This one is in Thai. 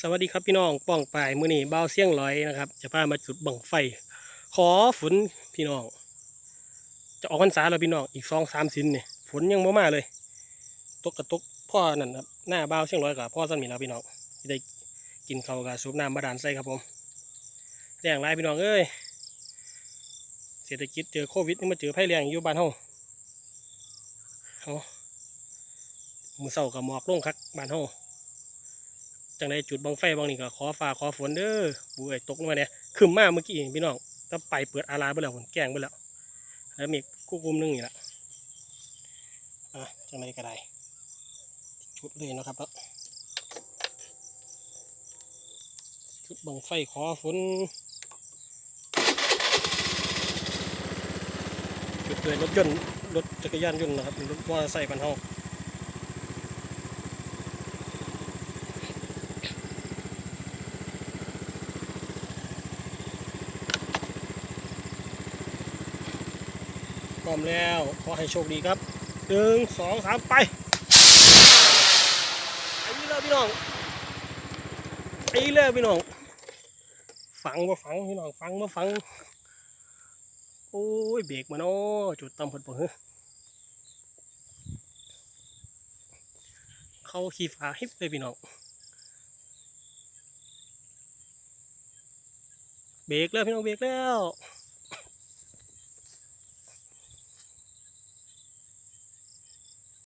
สวัสดีครับพี่น้องป้องปายมือนี้เบาเสียงลอยนะครับ จะพามาจุดบังไฟ ขอฝนพี่น้อง จะออกพรรษาแล้วพี่น้องอีกสองสามสินเนี่ยฝนยังบ่มาเลย ตกกระตกพ่อนั่นครับหน้าเบาเสียงลอยกับพ่อสันมีแล้วพี่น้องจะได้กินข้าวกับซุปน้ำบาดาลใส่ครับผมแรงไรพี่น้องเอ้ยเศรษฐกิจเจอโควิดนี่มาเจอภัยแรงอยู่บ้านเฮาเอามือเศร้ากับหมอกลงคักบ้านเฮา จังได้จุดบังไฟบางนี่ก็ขอฟ้าขอฝนเด้อบุ้ยตกลงมาเนี่ยคืมมาเมื่อกี้พี่น้องถ้าไปเปิดอาลาไปแล้วผมแกล้งไปแล้ว แล้วมีกู้กุมนึงนี่แหละอะจังไดก็ได้ชุดเลยนะครับแล้วชุดบังไฟขอฝนจุดเลยรถยนต์รถจักรยานยนต์นะครับรถมอเตอร์ไซค์พันเฮา พร้อมแล้วขอให้โชคดีครับหนึ่งสองสามไปไปเลยพี่น้องไปเลยพี่น้องฟังมาฟังพี่น้องฟังมาฟัง โอ้ยเบรกมาเนาะจุดต่ำพอดปะเฮ้เขาขี่ฟ้าฮิปเลยพี่น้องเบรกแล้วพี่น้องเบรกแล้ว